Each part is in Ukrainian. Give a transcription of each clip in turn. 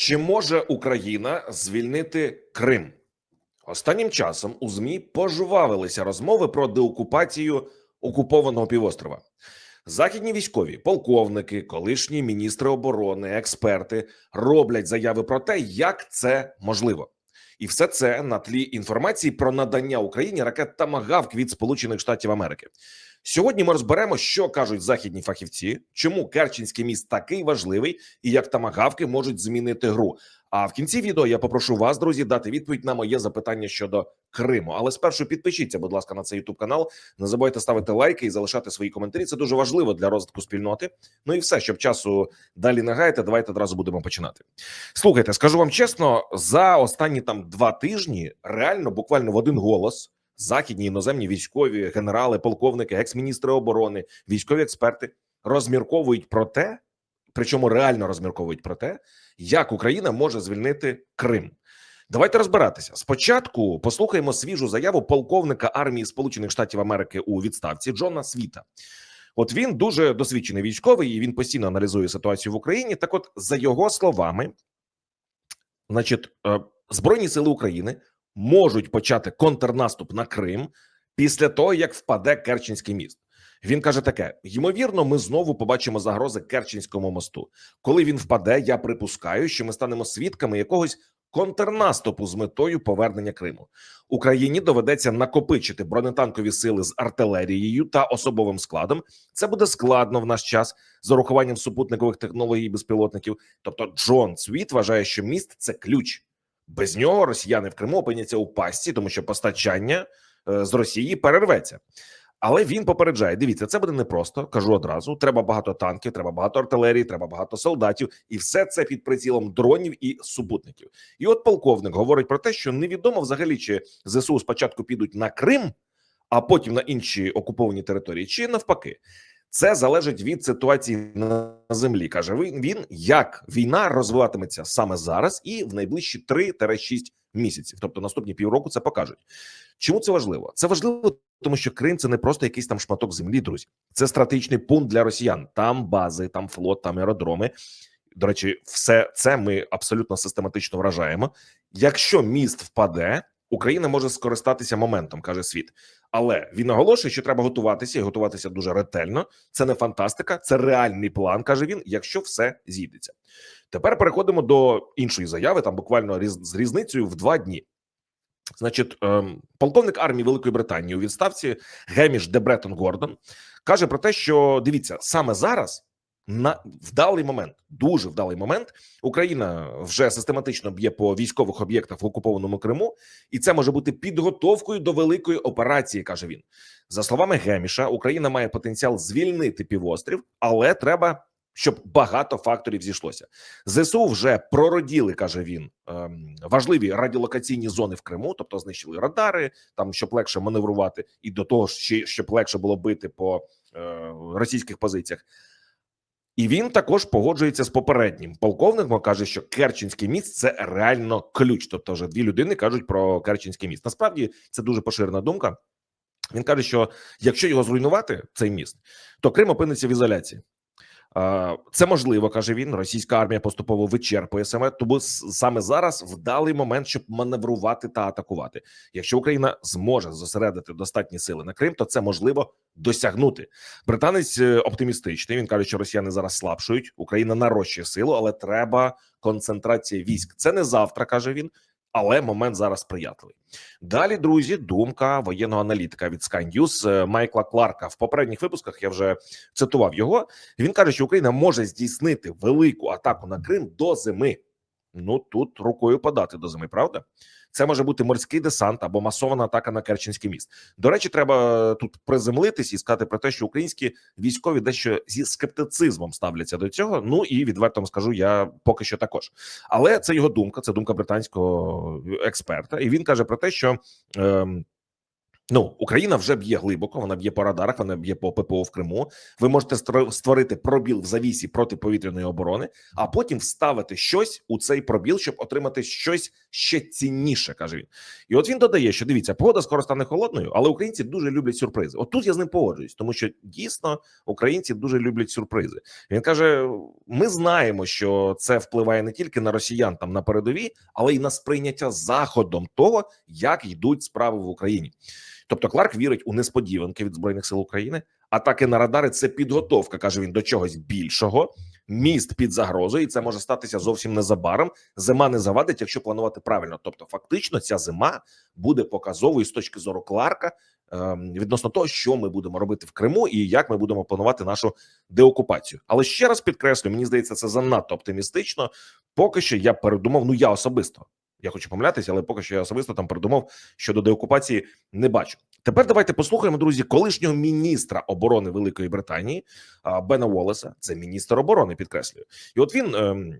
Чи може Україна звільнити Крим? Останнім часом у ЗМІ пожвавилися розмови про деокупацію окупованого півострова. Західні військові, полковники, колишні міністри оборони, експерти роблять заяви про те, як це можливо. І все це на тлі інформації про надання Україні ракет Тамагавк від Сполучених Штатів Америки. Сьогодні ми розберемо, що кажуть західні фахівці, чому Керченський міст такий важливий і як тамагавки можуть змінити гру. А в кінці відео я попрошу вас, друзі, дати відповідь на моє запитання щодо Криму. Але спершу підпишіться, будь ласка, на цей YouTube канал. Не забувайте ставити лайки і залишати свої коментарі. Це дуже важливо для розвитку спільноти. Ну і все, щоб часу далі не гаяти, давайте одразу будемо починати. Слухайте, скажу вам чесно, за останні там два тижні реально буквально в один голос. Західні іноземні військові генерали, полковники, екс-міністри оборони, військові експерти розмірковують про те, причому реально розмірковують про те, як Україна може звільнити Крим. Давайте розбиратися. Спочатку послухаємо свіжу заяву полковника армії Сполучених Штатів Америки у відставці Джона Світа. От він дуже досвідчений військовий, і він постійно аналізує ситуацію в Україні. Так, от, за його словами, значить, е, збройні сили України можуть почати контрнаступ на Крим після того, як впаде Керченський міст. Він каже таке: ймовірно, ми знову побачимо загрози Керченському мосту. Коли він впаде, я припускаю, що ми станемо свідками якогось контрнаступу з метою повернення Криму. Україні доведеться накопичити бронетанкові сили з артилерією та особовим складом. Це буде складно в наш час з урахуванням супутникових технологій і безпілотників. Тобто, Джон Світ вважає, що міст це ключ. Без нього росіяни в Криму опиняться у пастці, тому що постачання е, з Росії перерветься. Але він попереджає: дивіться, це буде непросто. Кажу одразу: треба багато танків, треба багато артилерії, треба багато солдатів, і все це під прицілом дронів і супутників. І от полковник говорить про те, що невідомо взагалі, чи зсу спочатку підуть на Крим, а потім на інші окуповані території, чи навпаки. Це залежить від ситуації на землі. каже він, як війна розвиватиметься саме зараз і в найближчі 3-6 місяців. Тобто наступні півроку це покажуть. Чому це важливо? Це важливо, тому що Крим це не просто якийсь там шматок землі, друзі. Це стратегічний пункт для росіян. Там бази, там флот, там аеродроми. До речі, все це ми абсолютно систематично вражаємо. Якщо міст впаде, Україна може скористатися моментом, каже світ. Але він наголошує, що треба готуватися і готуватися дуже ретельно. Це не фантастика, це реальний план, каже він, якщо все зійдеться. Тепер переходимо до іншої заяви, там буквально різ, з різницею в два дні. Значить, ем, полковник армії Великої Британії у відставці Геміш Дебретон Гордон каже про те, що дивіться саме зараз. На вдалий момент, дуже вдалий момент, Україна вже систематично б'є по військових об'єктах в окупованому Криму, і це може бути підготовкою до великої операції. каже він за словами Геміша. Україна має потенціал звільнити півострів, але треба, щоб багато факторів зійшлося. Зсу вже пророділи, каже він, ем, важливі радіолокаційні зони в Криму, тобто знищили радари, там щоб легше маневрувати, і до того ще щоб легше було бити по е, російських позиціях. І він також погоджується з попереднім полковником. каже, що Керченський міст це реально ключ. Тобто, вже дві людини кажуть про Керченський міст. Насправді це дуже поширена думка. Він каже, що якщо його зруйнувати, цей міст, то Крим опиниться в ізоляції. Це можливо, каже він. Російська армія поступово вичерпує саме тому саме зараз вдалий момент, щоб маневрувати та атакувати. Якщо Україна зможе зосередити достатні сили на Крим, то це можливо досягнути. Британець е, оптимістичний. Він каже, що росіяни зараз слабшують. Україна нарощує силу, але треба концентрація військ. Це не завтра, каже він. Але момент зараз сприятливий. Далі, друзі, думка воєнного аналітика від Sky News е, Майкла Кларка. В попередніх випусках я вже цитував його. Він каже, що Україна може здійснити велику атаку на Крим до зими. Ну тут рукою подати до зими, правда? Це може бути морський десант або масована атака на Керченський міст. До речі, треба тут приземлитись і сказати про те, що українські військові дещо зі скептицизмом ставляться до цього. Ну і відверто скажу, я поки що також. Але це його думка, це думка британського експерта, і він каже про те, що. Ем, Ну, Україна вже б'є глибоко, вона б'є по радарах, вона б'є по ППО в Криму. Ви можете створити пробіл в завісі протиповітряної оборони, а потім вставити щось у цей пробіл, щоб отримати щось ще цінніше, каже він. І от він додає, що дивіться, погода скоро стане холодною, але українці дуже люблять сюрпризи. От тут я з ним погоджуюсь, тому що дійсно українці дуже люблять сюрпризи. Він каже: ми знаємо, що це впливає не тільки на росіян там на передовій, але й на сприйняття заходом того, як йдуть справи в Україні. Тобто Кларк вірить у несподіванки від збройних сил України. Атаки на радари це підготовка, каже він, до чогось більшого. Міст під загрозою, і це може статися зовсім незабаром. Зима не завадить, якщо планувати правильно. Тобто, фактично, ця зима буде показовою з точки зору Кларка ем, відносно того, що ми будемо робити в Криму і як ми будемо планувати нашу деокупацію. Але ще раз підкреслю, мені здається, це занадто оптимістично. Поки що я передумав. Ну я особисто. Я хочу помилятися, але поки що я особисто там передумов щодо деокупації не бачу. Тепер давайте послухаємо, друзі, колишнього міністра оборони Великої Британії Бена Волеса. Це міністр оборони, підкреслюю. І от він ем,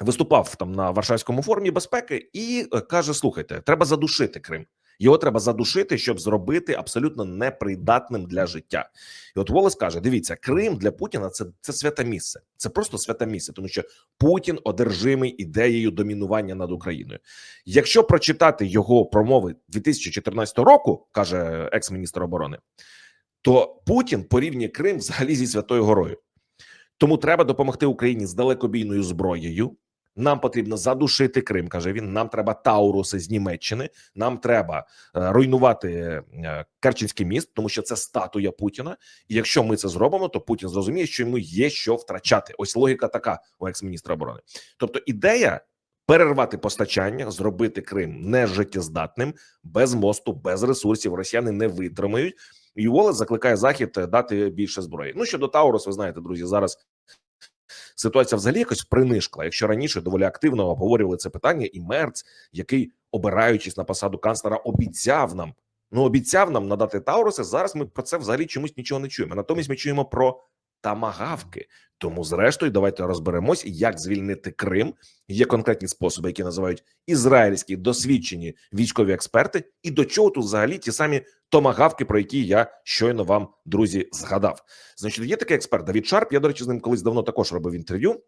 виступав там на Варшавському форумі безпеки і е, каже: слухайте, треба задушити Крим. Його треба задушити, щоб зробити абсолютно непридатним для життя. І от Волес каже: дивіться, Крим для Путіна це, це святе місце. Це просто святе місце, тому що Путін одержимий ідеєю домінування над Україною. Якщо прочитати його промови 2014 року, каже екс-міністр оборони, то Путін порівнює Крим взагалі зі Святою Горою. Тому треба допомогти Україні з далекобійною зброєю. Нам потрібно задушити Крим, каже він. Нам треба Тауруси з Німеччини. Нам треба е, руйнувати е, Керченський міст, тому що це статуя Путіна. І якщо ми це зробимо, то Путін зрозуміє, що йому є що втрачати. Ось логіка така у екс-міністра оборони. Тобто, ідея перервати постачання, зробити Крим нежиттєздатним, без мосту, без ресурсів. Росіяни не витримають. І Волес закликає захід е, дати більше зброї. Ну щодо Таурус, ви знаєте, друзі, зараз ситуація взагалі якось принишкла. Якщо раніше доволі активно обговорювали це питання, і Мерц, який обираючись на посаду канцлера, обіцяв нам. Ну, обіцяв нам надати Тауруси. Зараз ми про це взагалі чомусь нічого не чуємо. Натомість ми чуємо про тамагавки. Тому, зрештою, давайте розберемось, як звільнити Крим. Є конкретні способи, які називають ізраїльські досвідчені військові експерти, і до чого тут взагалі ті самі томагавки, про які я щойно вам, друзі, згадав. Значить, є такий експерт Давід Шарп. Я, до речі, з ним колись давно також робив інтерв'ю.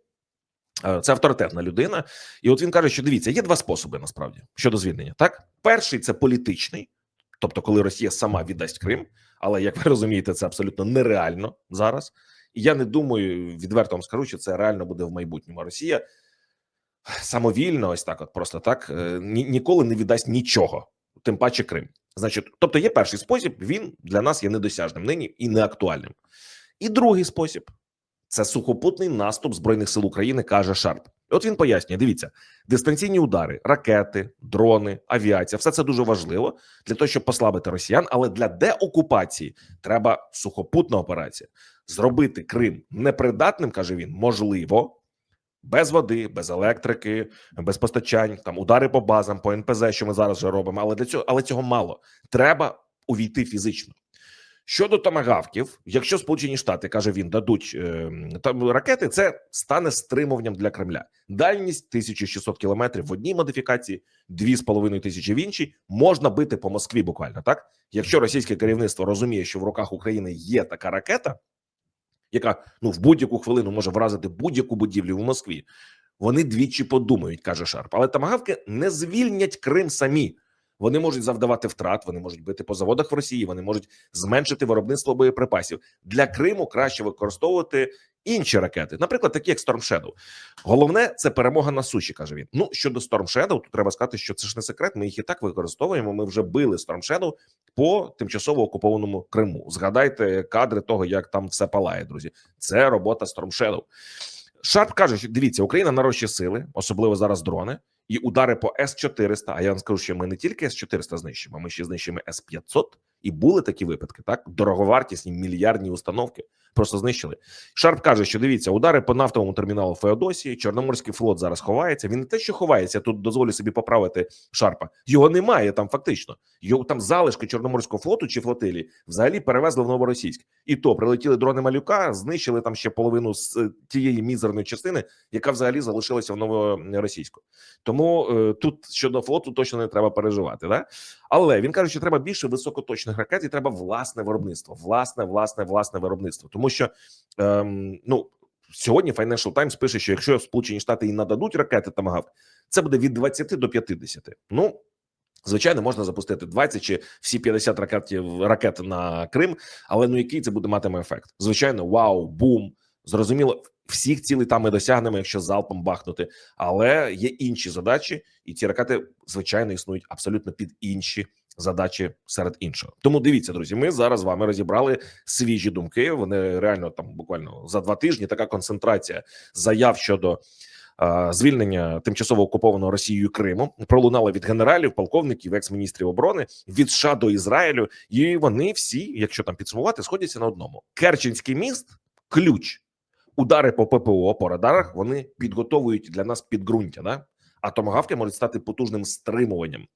Е, Це авторитетна людина, і от він каже, що дивіться, є два способи насправді щодо звільнення. Так, перший це політичний, тобто, коли Росія сама віддасть Крим, але як ви розумієте, це абсолютно нереально зараз. І я не думаю, відверто вам скажу, що це реально буде в майбутньому. Росія самовільно, ось так, от просто так е, ні, ніколи не віддасть нічого, тим паче Крим. Значить, тобто, є перший спосіб, він для нас є недосяжним нині і неактуальним. І другий спосіб це сухопутний наступ збройних сил України, каже Шарп. От він пояснює: дивіться, дистанційні удари, ракети, дрони, авіація все це дуже важливо для того, щоб послабити росіян. Але для деокупації треба сухопутна операція. Зробити Крим непридатним, каже він, можливо, без води, без електрики, без постачань, там удари по базам, по НПЗ, що ми зараз вже робимо. Але для цього, але цього мало. Треба увійти фізично. Щодо томагавків, якщо Сполучені Штати каже він дадуть е, там ракети, це стане стримуванням для Кремля. Дальність 1600 кілометрів в одній модифікації, 2,5 тисячі в іншій. Можна бити по Москві. Буквально так. Якщо російське керівництво розуміє, що в руках України є така ракета, яка ну в будь-яку хвилину може вразити будь-яку будівлю в Москві. Вони двічі подумають, каже Шарп. Але тамагавки не звільнять Крим самі. Вони можуть завдавати втрат, вони можуть бити по заводах в Росії, вони можуть зменшити виробництво боєприпасів. Для Криму краще використовувати інші ракети, наприклад, такі як Storm Shadow. Головне це перемога на суші, каже він. Ну щодо Storm Shadow, то треба сказати, що це ж не секрет. Ми їх і так використовуємо. Ми вже били Storm Shadow по тимчасово окупованому Криму. Згадайте кадри того, як там все палає, друзі. Це робота Storm Shadow. Шарп каже, що дивіться, Україна нарощує сили, особливо зараз дрони, і удари по С 400 А я вам скажу, що ми не тільки С 400 знищимо, ми ще знищимо С 500 і були такі випадки. Так дороговартісні мільярдні установки просто знищили. Шарп каже, що дивіться, удари по нафтовому терміналу Феодосії, Чорноморський флот зараз ховається. Він не те, що ховається, тут дозволю собі поправити Шарпа. Його немає там фактично. Його там залишки Чорноморського флоту чи флотилії взагалі перевезли в Новоросійськ. І то прилетіли дрони малюка, знищили там ще половину з е, тієї мізерної частини, яка взагалі залишилася в новоросійську. Тому е, тут щодо флоту точно не треба переживати. Да? Але він каже, що треба більше високоточних балістичних ракет, і треба власне виробництво, власне, власне, власне виробництво. Тому що ем, ну сьогодні Financial Times пише, що якщо Сполучені Штати і нададуть ракети Тамагавк, це буде від 20 до 50. Ну звичайно, можна запустити 20 чи всі 50 ракетів ракет на Крим, але ну який це буде матиме ефект? Звичайно, вау, бум. Зрозуміло, всіх цілей там ми досягнемо, якщо залпом бахнути. Але є інші задачі, і ці ракети, звичайно, існують абсолютно під інші задачі серед іншого. Тому дивіться, друзі, ми зараз з вами розібрали свіжі думки. Вони реально там буквально за два тижні. Така концентрація заяв щодо. Звільнення тимчасово окупованого Росією Криму пролунало від генералів, полковників, екс-міністрів оборони від США до Ізраїлю, і вони всі, якщо там підсумувати, сходяться на одному: Керченський міст ключ удари по ППО, по радарах вони підготовують для нас підґрунтя. Да? А томагавки можуть стати потужним стримуванням.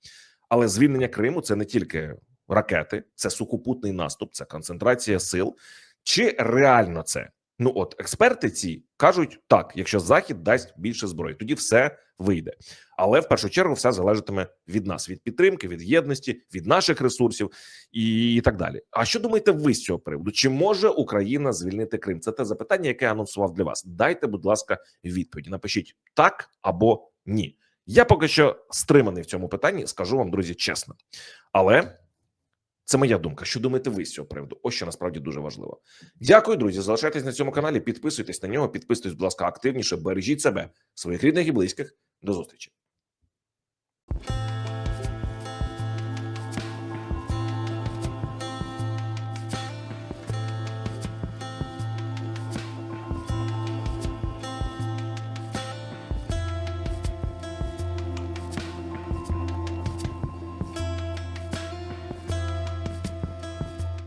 Але звільнення Криму це не тільки ракети, це сухопутний наступ, це концентрація сил. Чи реально це? Ну от експерти ці кажуть так: якщо Захід дасть більше зброї, тоді все вийде. Але в першу чергу все залежатиме від нас, від підтримки, від єдності, від наших ресурсів і, і так далі. А що думаєте ви з цього приводу? Чи може Україна звільнити Крим? Це те запитання, яке я анонсував для вас. Дайте, будь ласка, відповіді. Напишіть так або ні. Я поки що стриманий в цьому питанні, скажу вам, друзі, чесно. Але це моя думка. Що думаєте ви з цього приводу? Ось що насправді дуже важливо. Дякую, друзі. Залишайтесь на цьому каналі, підписуйтесь на нього, підписуйтесь, будь ласка, активніше, бережіть себе, своїх рідних і близьких. До зустрічі.